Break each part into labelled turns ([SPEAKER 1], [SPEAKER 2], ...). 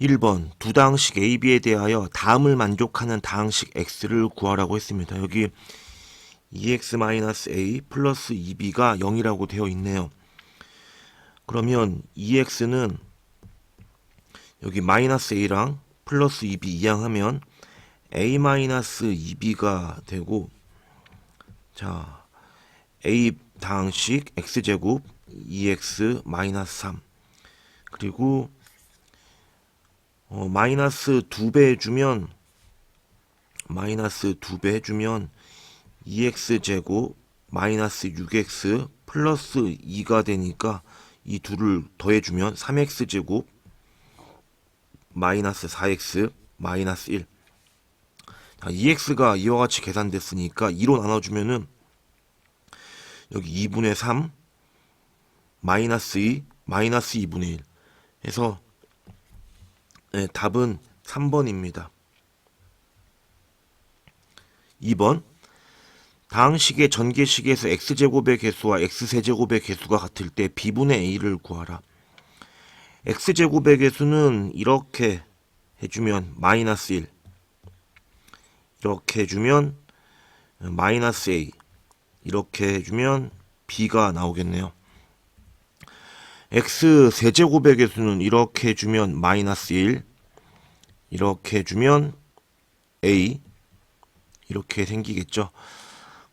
[SPEAKER 1] 1번 두 다항식 A, B에 대하여 다음을 만족하는 다항식 X를 구하라고 했습니다. 여기 2X-A 플러스 2B가 0이라고 되어 있네요. 그러면 2X는 여기 마이너스 A랑 플러스 2B 이항하면 A 마이너스 2B가 되고 자 A 다항식 X제곱 2X 마이너스 3 그리고 어, 마이너스 2배 해주면 마이너스 2배 해주면 2x 제곱 마이너스 6x 플러스 2가 되니까 이 둘을 더해주면 3x 제곱 마이너스 4x 마이너스 1 자, 2x가 이와 같이 계산됐으니까 2로 나눠주면은 여기 2분의 3 마이너스 2 마이너스 2분의 1 해서 네, 답은 3번입니다. 2번 다항식의 전개식에서 x제곱의 개수와 x세제곱의 개수가 같을 때 b분의 a를 구하라. x제곱의 개수는 이렇게 해주면 마이너스 1 이렇게 해주면 마이너스 a 이렇게 해주면 b가 나오겠네요. X 세제곱의 개수는 이렇게 해주면 마이너스 1 이렇게 해주면 a 이렇게 생기겠죠.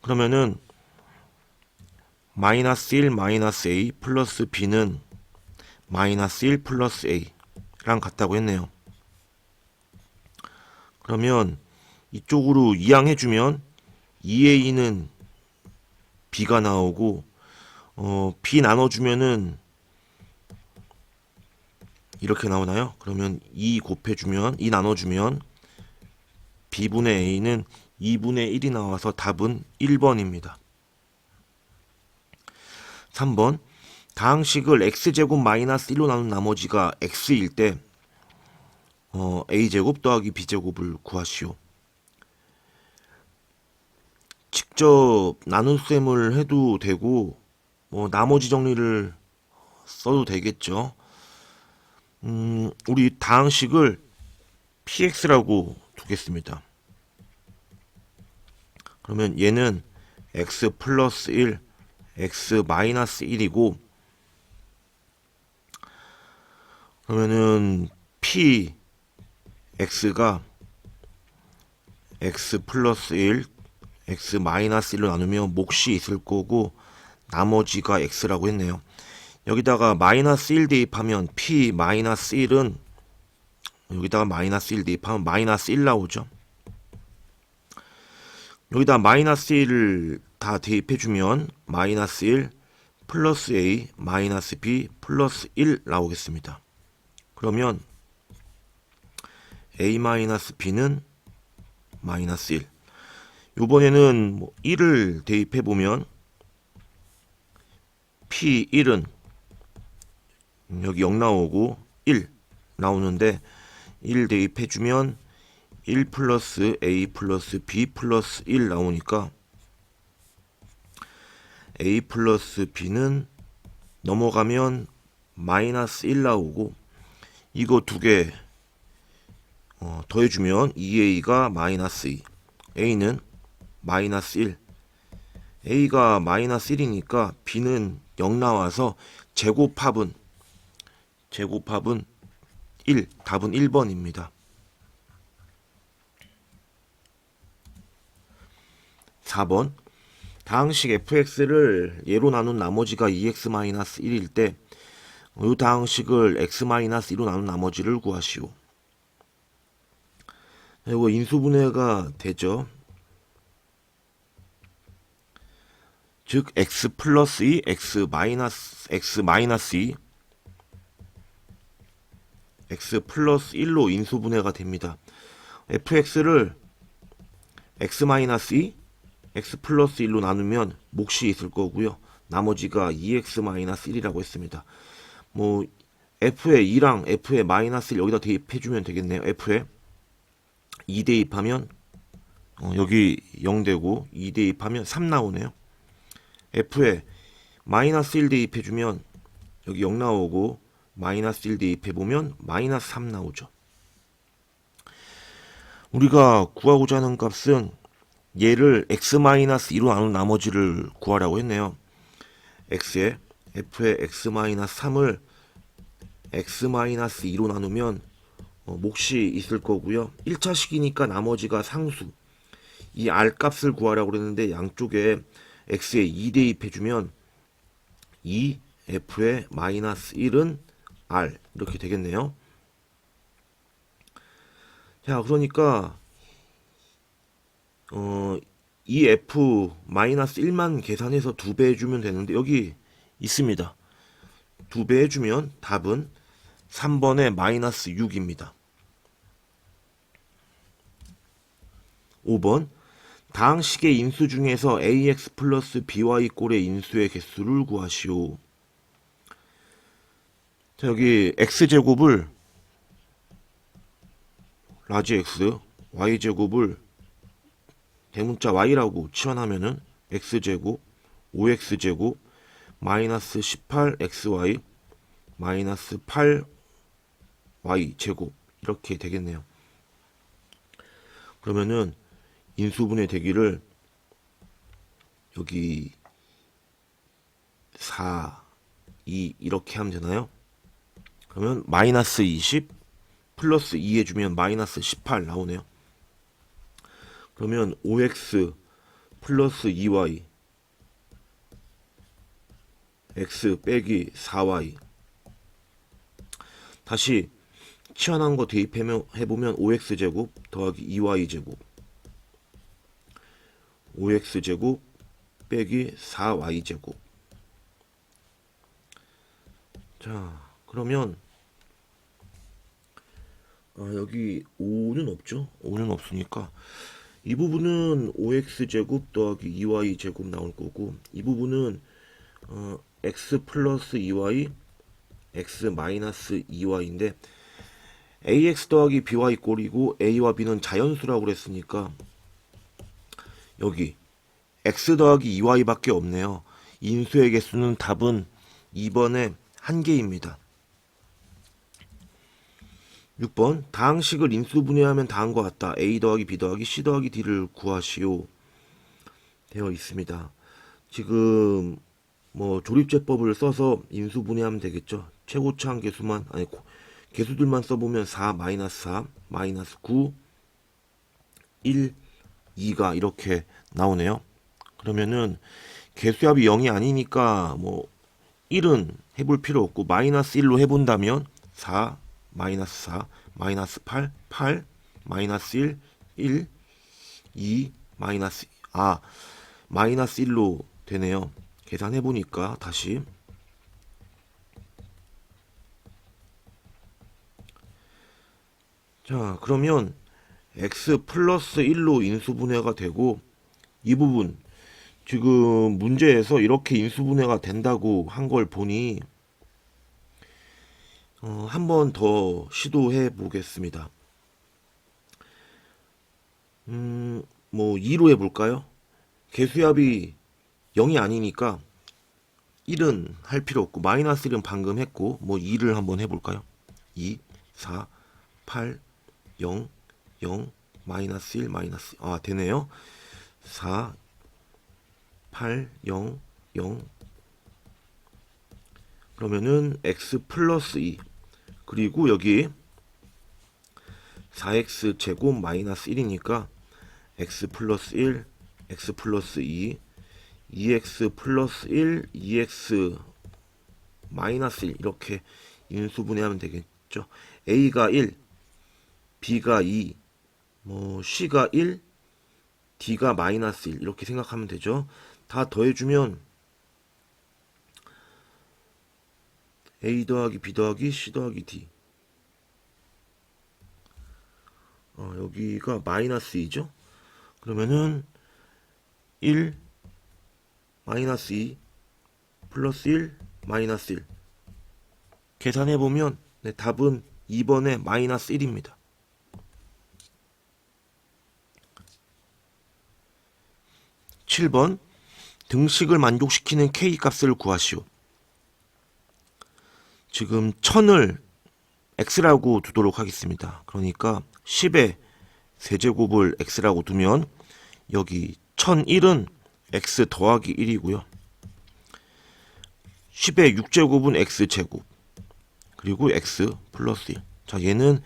[SPEAKER 1] 그러면은 마이너스 1 마이너스 a 플러스 b는 마이너스 1 플러스 a랑 같다고 했네요. 그러면 이쪽으로 이항해주면 2a는 b가 나오고 어, b 나눠주면은 이렇게 나오나요? 그러면 2 곱해주면 2 나눠주면 b분의 a는 2분의 1이 나와서 답은 1번입니다. 3번 다항식을 x제곱 마이너스 1로 나눈 나머지가 x일 때 어, a제곱 더하기 b제곱을 구하시오. 직접 나눗셈을 해도 되고 뭐 나머지 정리를 써도 되겠죠. 음, 우리 다항식을 px라고 두겠습니다. 그러면 얘는 x 플러스 1, x 마이너스 1이고 그러면은 p x가 x 플러스 1, x 마이너스 1로 나누면 몫이 있을 거고 나머지가 x라고 했네요. 여기다가 마이너스 1 대입하면 p 마이너스 1은 여기다가 마이너스 1 대입하면 마이너스 1 나오죠. 여기다 마이너스 1을 다 대입해주면 마이너스 1 플러스 a 마이너스 b 플러스 1 나오겠습니다. 그러면 a 마이너스 b는 마이너스 1 요번에는 뭐 1을 대입해보면 p1은 여기 0 나오고 1 나오는데 1 대입해주면 1 플러스 a 플러스 b 플러스 1 나오니까 a 플러스 b는 넘어가면 마이너스 1 나오고 이거 두개 어, 더해주면 2a가 마이너스 2 a는 마이너스 1 a가 마이너스 1이니까 b는 0 나와서 제곱합은 제곱합은 1 답은 1번입니다. 4번 다항식 fx를 예로 나눈 나머지가 2x-1일 때 이 다항식을 x-2로 나눈 나머지를 구하시오. 이거 인수분해가 되죠. 즉 x 플러스 2, x 마이너스 x 마이너스 2 x 플러스 1로 인수분해가 됩니다. fx를 x 마이너스 2 x 플러스 1로 나누면 몫이 있을 거고요. 나머지가 2x-1이라고 했습니다. 뭐 f에 2랑 f에 마이너스 1 여기다 대입해주면 되겠네요. f에 2 대입하면 어, 여기 0 되고 2 대입하면 3 나오네요. f에 마이너스 1 대입해주면 여기 0 나오고 마이너스 1 대입해보면 마이너스 3 나오죠. 우리가 구하고자 하는 값은 얘를 x-2로 나눈 나머지를 구하라고 했네요. x에 f의 x-3을 x-2로 나누면 어, 몫이 있을 거고요. 1차식이니까 나머지가 상수. 이 r 값을 구하라고 그랬는데 양쪽에 x에 2 대입해주면 2 f의 마이너스 1은 r 이렇게 되겠네요. 자, 그러니까 어, 이 f 마이너스 1만 계산해서 두 배 해주면 되는데 여기 있습니다. 두 배 해주면 답은 3번의 마이너스 6입니다. 5번 다항식의 인수 중에서 ax 플러스 by 꼴의 인수의 개수를 구하시오. 자, 여기 x제곱을 라지 x, y제곱을 대문자 y라고 치환하면은 x제곱, 5x제곱, 마이너스 18xy, 마이너스 8y제곱 이렇게 되겠네요. 그러면은 인수분해 되기를 여기 4, 2 이렇게 하면 되나요? 그러면 마이너스 20 플러스 2 해주면 마이너스 18 나오네요. 그러면 5x 플러스 2y x 빼기 4y 다시 치환한 거 대입해보면 5x제곱 더하기 2y제곱. 5x제곱 빼기 4y제곱. 자 그러면 아, 여기 5는 없죠 5는 없으니까 이 부분은 5x제곱 더하기 2y제곱 나올 거고 이 부분은 어, x 플러스 2y x 마이너스 2y인데 ax 더하기 by 꼴이고 a와 b는 자연수라고 그랬으니까 여기 x 더하기 2y밖에 없네요. 인수의 개수는 답은 2번에 한 개입니다. 6번 다항식을 인수 분해하면 다음과 같다. a 더하기 b 더하기 c 더하기 d를 구하시오. 되어 있습니다. 지금 뭐 조립제법을 써서 인수 분해하면 되겠죠. 최고차항 개수만 아니 개수들만 써보면 4 마이너스 4 마이너스 9 1 2가 이렇게 나오네요. 그러면은 개수합이 0이 아니니까 뭐 1은 해볼 필요 없고 마이너스 1로 해본다면 4 마이너스 4 마이너스 8 8 마이너스 1 1 2 마이너스 아 마이너스 1로 되네요. 계산해 보니까 다시 자 그러면 x 플러스 1로 인수분해가 되고 이 부분 지금 문제에서 이렇게 인수분해가 된다고 한 걸 보니 어, 한번 더 시도해 보겠습니다. 음, 뭐 2로 해볼까요? 개수합이 0이 아니니까 1은 할 필요 없고 마이너스 1은 방금 했고 뭐 2를 한번 해볼까요? 2, 4, 8, 0, 0, 마이너스 1, 마이너스 아 되네요. 4, 8, 0, 0 그러면은 x 플러스 2 그리고 여기 4x 제곱 마이너스 1이니까 x 플러스 1, x 플러스 2 2x 플러스 1, 2x 마이너스 1 이렇게 인수분해하면 되겠죠. a가 1, b가 2, 뭐 c가 1, d가 마이너스 1 이렇게 생각하면 되죠. 다 더해주면 a 더하기 b 더하기 c 더하기 d 어, 여기가 마이너스 2죠. 그러면은 1 마이너스 2 플러스 1 마이너스 1 계산해 보면 네, 답은 2번에 마이너스 1입니다. 7번 등식을 만족시키는 k 값을 구하시오. 지금 1000을 x라고 두도록 하겠습니다. 그러니까 10에 세제곱을 x라고 두면 여기 1001은 x 더하기 1이고요. 10의 6제곱은 x제곱 그리고 x 플러스 1. 자 얘는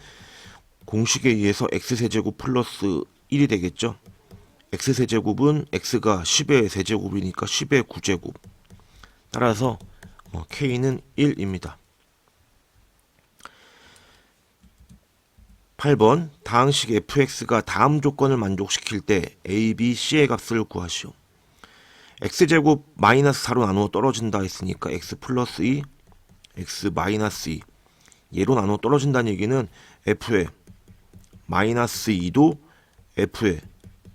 [SPEAKER 1] 공식에 의해서 x세제곱 플러스 1이 되겠죠. x세제곱은 x가 10의 세제곱이니까 10의 9제곱 따라서 어, k는 1입니다. 8번 다항식 fx가 다음 조건을 만족시킬 때 a, b, c의 값을 구하시오. x제곱 마이너스 4로 나누어 떨어진다 했으니까 x 플러스 2, x 마이너스 2 얘로 나누어 떨어진다는 얘기는 f의 마이너스 2도 f의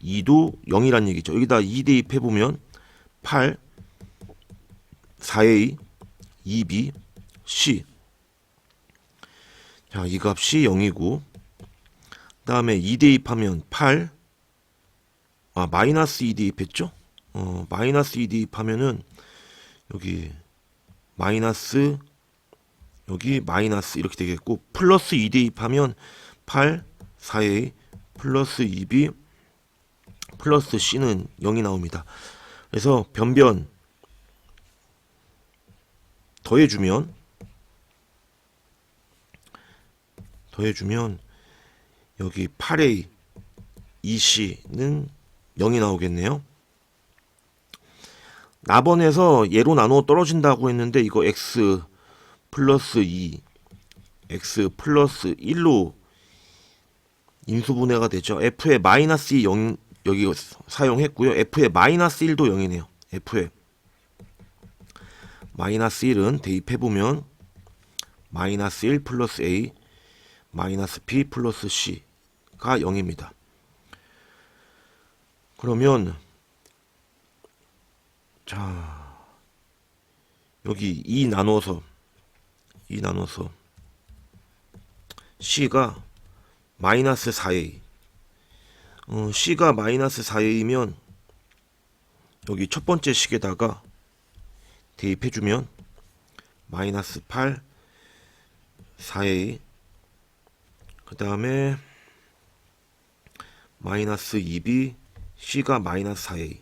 [SPEAKER 1] 2도 0이란 얘기죠. 여기다 2 대입 해보면 8, 4a, 2b, c 자, 이 값이 0이고 그 다음에 2 대입 하면 8 아, 마이너스 2 대입 했죠? 어, 마이너스 2 대입 하면은 여기 마이너스 여기 마이너스 이렇게 되겠고 플러스 2 대입 하면 8 4a 플러스 2b 플러스 c는 0이 나옵니다. 그래서 변변 더해주면 더해주면 여기 8a 2c는 0이 나오겠네요. 나번에서 얘로 나누어 떨어진다고 했는데 이거 x 플러스 2 x 플러스 1로 인수분해가 되죠. f의 마이너스 2 0 여기 사용했고요. f의 마이너스 1도 0이네요. f의 마이너스 1은 대입해보면 마이너스 1 플러스 a 마이너스 b 플러스 c 가 0입니다. 그러면 자 여기 2 나눠서 2 나눠서 c가 마이너스 4a 어, c가 마이너스 4a이면 여기 첫 번째 식에다가 대입해주면 마이너스 8 4a 그 다음에 마이너스 2b c가 마이너스 4a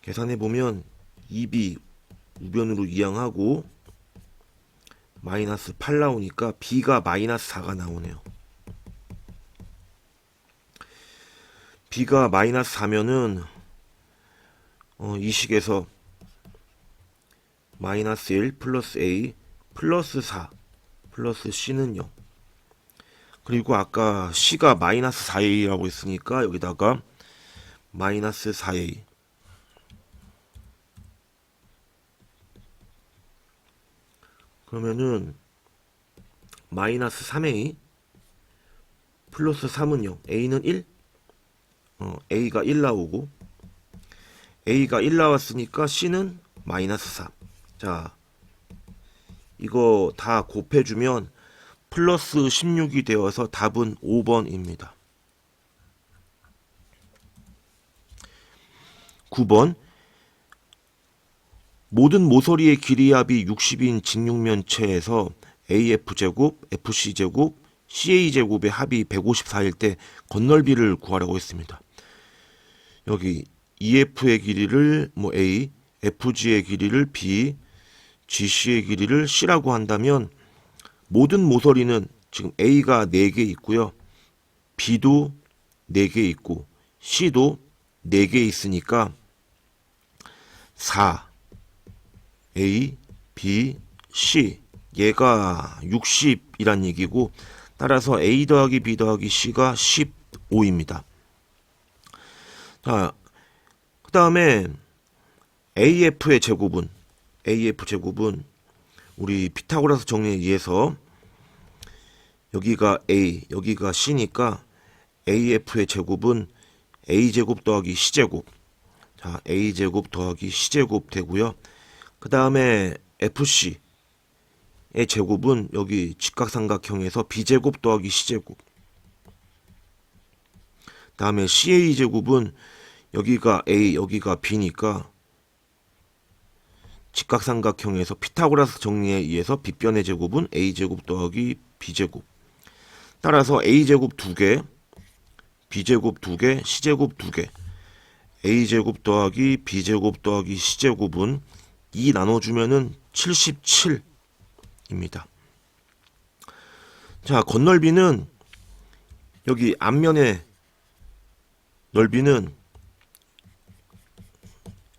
[SPEAKER 1] 계산해보면 2b 우변으로 이항하고 마이너스 8 나오니까 b가 마이너스 4가 나오네요. B가 마이너스 4면은 어, 이 식에서 마이너스 1 플러스 a 플러스 4 플러스 c는 0 그리고 아까 c가 마이너스 4a라고 했으니까 여기다가 마이너스 4a 그러면은 마이너스 3a 플러스 3은 0 a는 1 어, a가 1 나오고 a가 1 나왔으니까 c는 마이너스 4 자, 이거 다 곱해주면 플러스 16이 되어서 답은 5번입니다. 9번 모든 모서리의 길이합이 60인 직육면체에서 AF제곱, FC제곱, CA제곱의 합이 154일 때 건널비를 구하라고 했습니다. 여기 EF의 길이를 뭐 A, FG의 길이를 B, GC의 길이를 C라고 한다면 모든 모서리는 지금 A가 4개 있고요. B도 4개 있고 C도 4개 있으니까 4 A, B, C 얘가 60이란 얘기고 따라서 A 더하기 B 더하기 C가 15입니다. 자, 그 다음에 AF의 제곱은 AF 제곱은 우리 피타고라스 정리에 의해서 여기가 A, 여기가 C니까 AF의 제곱은 A 제곱 더하기 C 제곱. 자, A 제곱 더하기 C 제곱 되고요. 그 다음에 FC의 제곱은 여기 직각삼각형에서 B 제곱 더하기 C 제곱. 다음에 CA 제곱은 여기가 A, 여기가 B니까 직각삼각형에서 피타고라스 정리에 의해서 빗변의 제곱은 a제곱 더하기 b제곱 따라서 a제곱 2개, b제곱 2개, c제곱 2개, a제곱 더하기 b제곱 더하기 c제곱은 2 나눠주면은 77입니다. 자, 건널비는 여기 앞면의 넓이는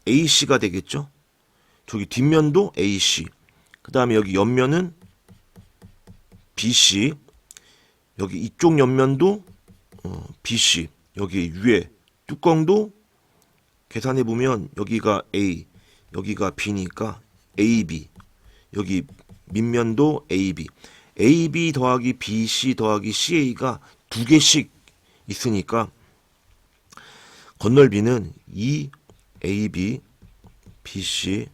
[SPEAKER 1] AC가 되겠죠? 저기 뒷면도 AC. 그 다음에 여기 옆면은 BC. 여기 이쪽 옆면도 어, BC. 여기 위에 뚜껑도 계산해 보면 여기가 A, 여기가 B니까 AB. 여기 밑면도 AB. AB 더하기 BC 더하기 CA가 두 개씩 있으니까 건널비는 2 AB, BC,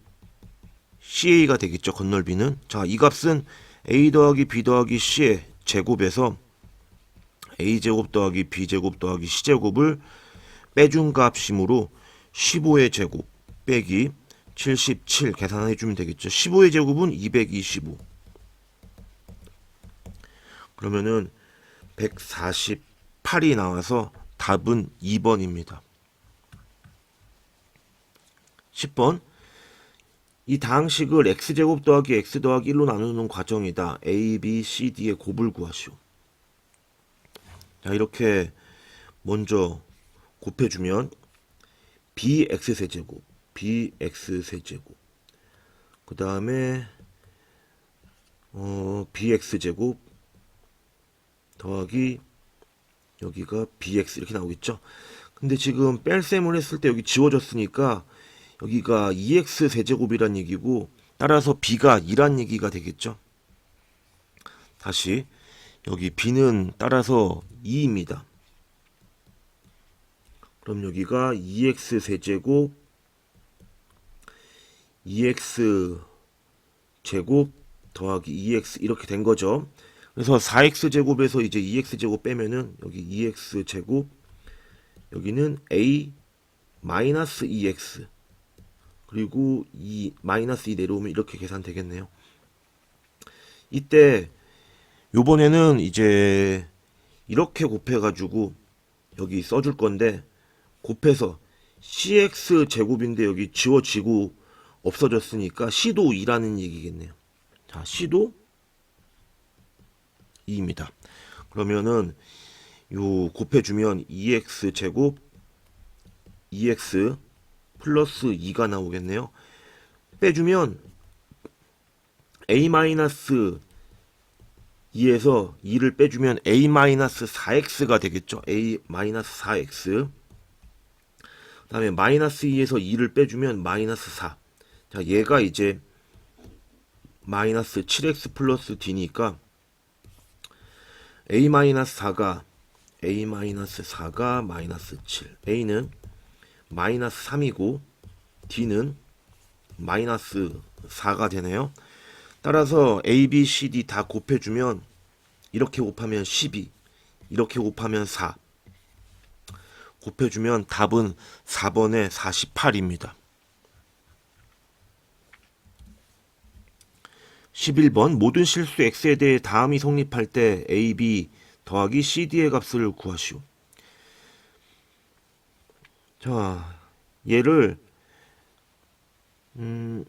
[SPEAKER 1] CA가 되겠죠. 건널비는. 자, 이 값은 A 더하기 B 더하기 C의 제곱에서 A제곱 더하기 B제곱 더하기 C제곱을 빼준 값이므로 15의 제곱 빼기 77 계산해 주면 되겠죠. 15의 제곱은 225. 그러면은 148이 나와서 답은 2번입니다. 10번 이 다항식을 x제곱 더하기 x 더하기 1로 나누는 과정이다. a, b, c, d의 곱을 구하시오. 자 이렇게 먼저 곱해주면 bx 세제곱, bx 세제곱 그 다음에 어, bx 제곱 더하기 여기가 bx 이렇게 나오겠죠. 근데 지금 뺄셈을 했을 때 여기 지워졌으니까 여기가 2x 세제곱이란 얘기고 따라서 b가 2란 얘기가 되겠죠. 다시 여기 b는 따라서 2입니다. 그럼 여기가 2x 세제곱 2x 제곱 더하기 2x 이렇게 된 거죠. 그래서 4x 제곱에서 이제 2x 제곱 빼면은 여기 2x 제곱 여기는 a 마이너스 2x 그리고 2 마이너스 2 내려오면 이렇게 계산되겠네요. 이때 요번에는 이제 이렇게 곱해가지고 여기 써줄 건데 곱해서 cx 제곱인데 여기 지워지고 없어졌으니까 c도 2라는 얘기겠네요. 자, c도 2입니다. 그러면은 요 곱해주면 2x 제곱 2x 플러스 2가 나오겠네요. 빼주면 a 마이너스 2에서 2를 빼주면 a 마이너스 4x가 되겠죠. a 마이너스 4x 그 다음에 마이너스 2에서 2를 빼주면 마이너스 4. 자, 얘가 이제 마이너스 7x 플러스 d니까 a 마이너스 4가 a 마이너스 4가 마이너스 7 a는 마이너스 3이고 d는 마이너스 4가 되네요. 따라서 a, b, c, d 다 곱해주면 이렇게 곱하면 12 이렇게 곱하면 4 곱해주면 답은 4번에 48입니다. 11번 모든 실수 x에 대해 다음이 성립할 때 a, b 더하기 c, d의 값을 구하시오. 자, 얘를 음,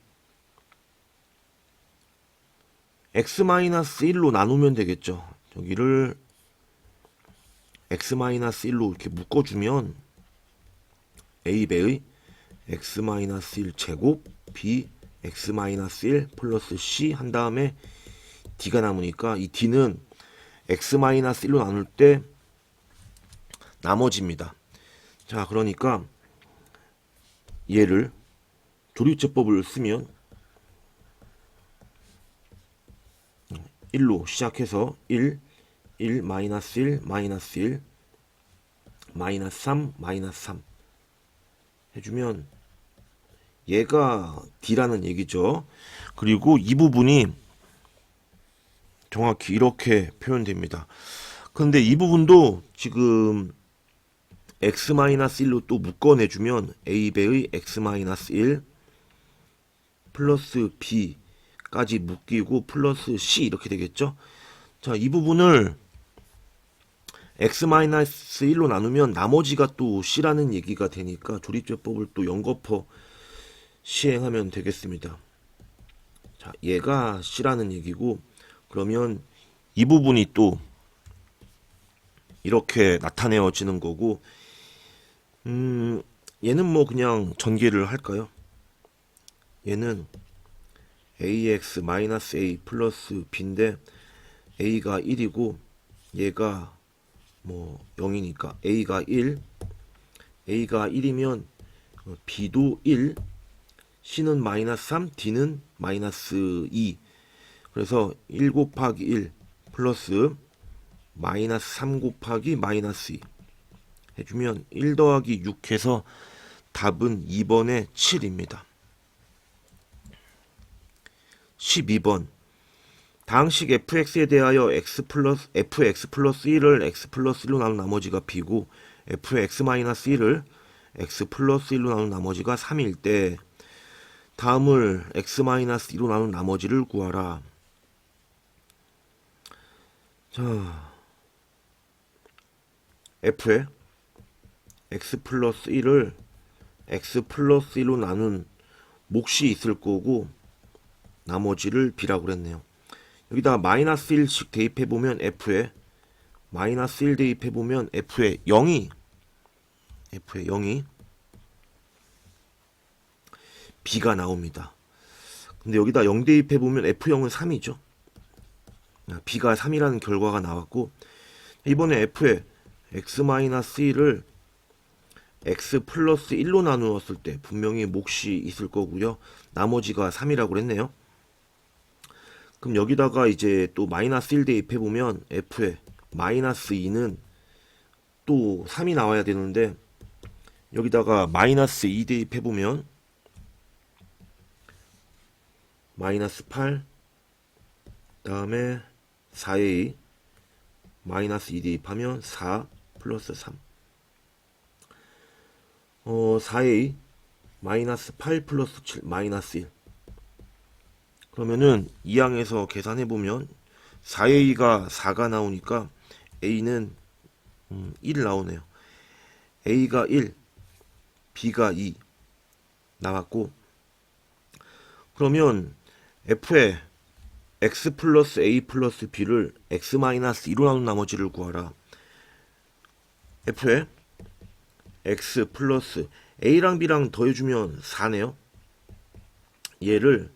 [SPEAKER 1] x-1로 나누면 되겠죠. 저기를 x-1로 이렇게 묶어 주면 a배의 x-1 제곱 b x-1 플러스 c 한 다음에 d가 남으니까 이 d는 x-1로 나눌 때 나머지입니다. 자, 그러니까 얘를 조리제법을 쓰면 1로 시작해서 1, 1, 마이너스 1, 마이너스 1, 마이너스 3, 마이너스 3 해주면 얘가 D라는 얘기죠. 그리고 이 부분이 정확히 이렇게 표현됩니다. 근데 이 부분도 지금 x-1로 또 묶어내주면 a배의 x-1 플러스 b까지 묶이고 플러스 c 이렇게 되겠죠. 자, 이 부분을 x-1로 나누면 나머지가 또 c라는 얘기가 되니까 조립제법을 또 연거퍼 시행하면 되겠습니다. 자, 얘가 c라는 얘기고 그러면 이 부분이 또 이렇게 나타내어지는 거고 음, 얘는 뭐 그냥 전개를 할까요? 얘는 ax-a 플러스 b인데 a가 1이고 얘가 뭐 0이니까 a가 1 a가 1이면 어, b도 1 c는 마이너스 3 d는 마이너스 2 그래서 1 곱하기 1 플러스 마이너스 3 곱하기 마이너스 2 해주면 1 더하기 6 해서 답은 2번에 7입니다. 12번 당식 fx에 대하여 x 플러스 fx 플러스 1을 x 플러스 1로 나눈 나머지가 b고 fx 마이너스 1을 x 플러스 1로 나눈 나머지가 3일 때 다음을 x 마이너스 2로 나눈 나머지를 구하라. 자, f에 x 플러스 1을 x 플러스 1로 나눈 몫이 있을 거고 나머지를 b라고 그랬네요. 여기다가 마이너스 1씩 대입해 보면 f에 마이너스 1 대입해 보면 f에 0이 f에 0이 b가 나옵니다. 근데 여기다 0 대입해 보면 f0은 3이죠. b가 3이라는 결과가 나왔고 이번에 f에 x-1을 x 플러스 1로 나누었을 때 분명히 몫이 있을 거고요. 나머지가 3이라고 그랬네요. 그럼 여기다가 이제 또 마이너스 1 대입해 보면 f에 마이너스 2는 또 3이 나와야 되는데 여기다가 마이너스 2 대입해 보면 마이너스 8 다음에 4a 마이너스 2 대입하면 4 플러스 3 어, 4a 마이너스 8 플러스 7 마이너스 1 그러면은 이 항에서 계산해 보면 4a가 4가 나오니까 a는 음, 1 나오네요. a가 1, b가 2 나왔고 그러면 f에 x 플러스 a 플러스 b를 x 마이너스 2로 나눈 나머지를 구하라. f에 x 플러스 a랑 b랑 더해주면 4네요. 얘를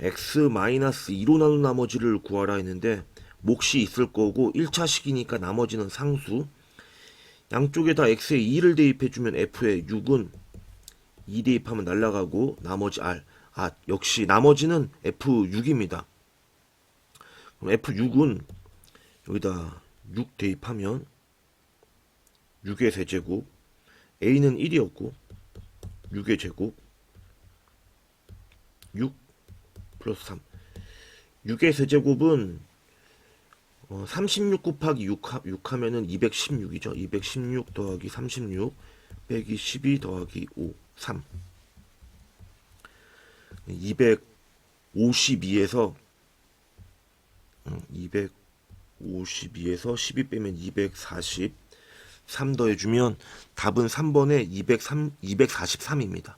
[SPEAKER 1] x 마이너스 2로 나눈 나머지를 구하라 했는데 몫이 있을 거고 1차식이니까 나머지는 상수 양쪽에다 x에 2를 대입해주면 f에 6은 2 대입하면 날라가고 나머지 r 아 역시 나머지는 f6입니다. 그럼 f6은 여기다 6 대입하면 6의 세제곱 a는 1이었고 6의 제곱 6 플러스 3 6의 세제곱은 어, 36 곱하기 6, 하, 6 하면은 216이죠. 216 더하기 36 빼기 12 더하기 5 3 252에서 252에서 12 빼면 240 3 더해주면 답은 3번에 203, 243입니다.